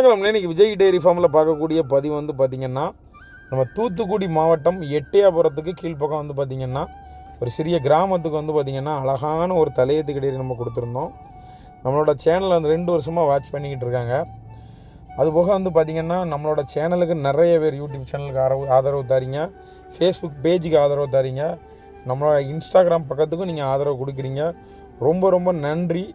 இன்னைக்கு விஜய் டெய்ரி ஃபார்மில் பார்க்கக்கூடிய பதிவு வந்து பார்த்திங்கன்னா நம்ம தூத்துக்குடி மாவட்டம் எட்டயபுரத்துக்கு கீழ்ப்பக்கம் வந்து பார்த்திங்கன்னா ஒரு சிறிய கிராமத்துக்கு வந்து பார்த்திங்கன்னா அழகான ஒரு தலையத்து கிடையாது நம்ம கொடுத்துருந்தோம். நம்மளோட சேனலை வந்து ரெண்டு வருஷமாக வாட்ச் பண்ணிக்கிட்டு இருக்காங்க. அதுபோக வந்து பார்த்திங்கன்னா நம்மளோட சேனலுக்கு நிறைய பேர் யூடியூப் சேனலுக்கு ஆதரவு ஆதரவு தரீங்க. ஃபேஸ்புக் பேஜுக்கு ஆதரவு தரீங்க. நம்மளோட இன்ஸ்டாகிராம் பக்கத்துக்கும் நீங்கள் ஆதரவு கொடுக்குறீங்க. ரொம்ப ரொம்ப நன்றி.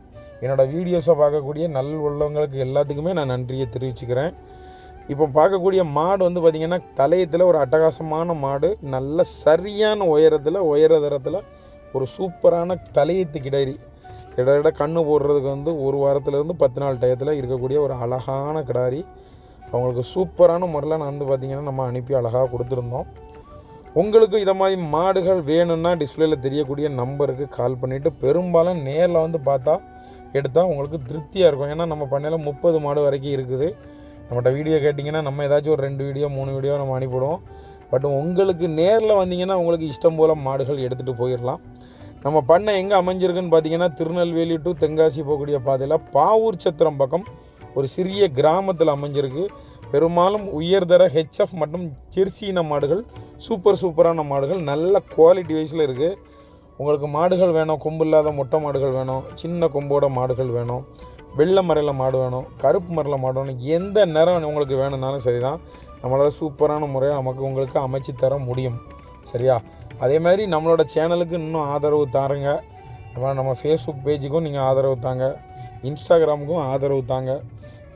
என்னோடய வீடியோஸை பார்க்கக்கூடிய நல் உள்ளவங்களுக்கு எல்லாத்துக்குமே நான் நன்றியை தெரிவிச்சுக்கிறேன். இப்போ பார்க்கக்கூடிய மாடு வந்து பார்த்திங்கன்னா தலையத்தில் ஒரு அட்டகாசமான மாடு நல்ல சரியான உயரத்தில் உயர தரத்தில் ஒரு சூப்பரான தலையத்து கிடாரி. கிடாரிட கண்ணு போடுறதுக்கு வந்து ஒரு வாரத்துலேருந்து பத்து நாள் டயத்தில் இருக்கக்கூடிய ஒரு அழகான கிடாரி. அவங்களுக்கு சூப்பரான முறையில் நான் வந்து பார்த்திங்கன்னா நம்ம அனுப்பி அழகாக கொடுத்துருந்தோம். உங்களுக்கு இதை மாதிரி மாடுகள் வேணும்னா டிஸ்பிளேயில் தெரியக்கூடிய நம்பருக்கு கால் பண்ணிவிட்டு பெரும்பாலும் நேரில் வந்து பார்த்தா எடுத்தால் உங்களுக்கு திருப்தியாக இருக்கும். ஏன்னா நம்ம பண்ணையில் முப்பது மாடு வரைக்கும் இருக்குது. நம்மகிட்ட வீடியோ கேட்டிங்கன்னா நம்ம ஏதாச்சும் ஒரு ரெண்டு வீடியோ மூணு வீடியோ நம்ம அனுப்பிவிடுவோம். பட் உங்களுக்கு நேரில் வந்தீங்கன்னா உங்களுக்கு இஷ்டம் போல் மாடுகள் எடுத்துகிட்டு போயிடலாம். நம்ம பண்ணை எங்கே அமைஞ்சிருக்குன்னு பார்த்தீங்கன்னா திருநெல்வேலி டு தென்காசி போகக்கூடிய பாதையில் பாவூர் சத்திரம் பக்கம் ஒரு சிறிய கிராமத்தில் அமைஞ்சிருக்கு. பெரும்பாலும் உயர்தர ஹெச்எஃப் மற்றும் ஜெர்சியின மாடுகள் சூப்பர் சூப்பரான மாடுகள் நல்ல குவாலிட்டி வைஸில் இருக்குது உங்களுக்கு மாடுகள் வேணும் கொம்பு இல்லாத மொட்டை மாடுகள் வேணும் சின்ன கொம்போட மாடுகள் வேணும் வெள்ளை மரையில் மாடு வேணும் கருப்பு மரில் மாடு வேணும் எந்த நிறம் உங்களுக்கு வேணும்னாலும் சரி தான் நம்மளால் சூப்பரான முறையாக நமக்கு உங்களுக்கு அமைச்சு தர முடியும். சரியா? அதே மாதிரி நம்மளோட சேனலுக்கு இன்னும் ஆதரவு தாருங்க. அப்புறம் நம்ம ஃபேஸ்புக் பேஜுக்கும் நீங்கள் ஆதரவு தாங்க. இன்ஸ்டாகிராமுக்கும் ஆதரவு தாங்க.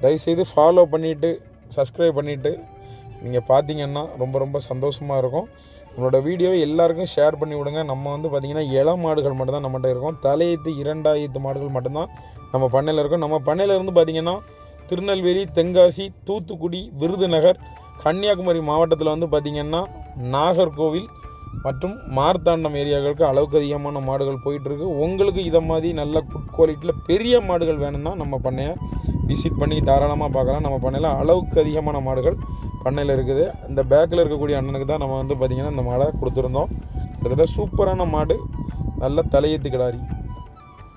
தயவுசெய்து ஃபாலோ பண்ணிவிட்டு சப்ஸ்கிரைப் பண்ணிவிட்டு நீங்கள் பார்த்தீங்கன்னா ரொம்ப ரொம்ப சந்தோஷமாக இருக்கும். உங்களோட வீடியோ எல்லாருக்கும் ஷேர் பண்ணி விடுங்க. நம்ம வந்து பார்த்திங்கன்னா இள மாடுகள் மட்டும்தான் நம்மகிட்ட இருக்கும். தலையத்து இரண்டாயிரத்து மாடுகள் மட்டும்தான் நம்ம பண்ணையில் இருக்கும். நம்ம பண்ணையில் இருந்து பார்த்திங்கன்னா திருநெல்வேலி தென்காசி தூத்துக்குடி விருதுநகர் கன்னியாகுமரி மாவட்டத்தில் வந்து பார்த்திங்கன்னா நாகர்கோவில் மற்றும் மார்த்தாண்டம் ஏரியாக்களுக்கு அளவுக்கு அதிகமான மாடுகள் போயிட்டுருக்கு உங்களுக்கு இதை மாதிரி நல்ல குட் குவாலிட்டியில் பெரிய மாடுகள் வேணும்னா நம்ம பண்ணையை விசிட் பண்ணி தாராளமாக பார்க்கலாம். நம்ம பண்ணையில் அளவுக்கு அதிகமான மாடுகள் பண்ணையில் இருக்குது. இந்த பேக்கில் இருக்கக்கூடிய அண்ணனுக்கு தான் நம்ம வந்து பார்த்திங்கன்னா இந்த மாடை கொடுத்துருந்தோம். கிட்டத்தட்ட சூப்பரான மாடு. நல்ல தலையத்து கிடாரி.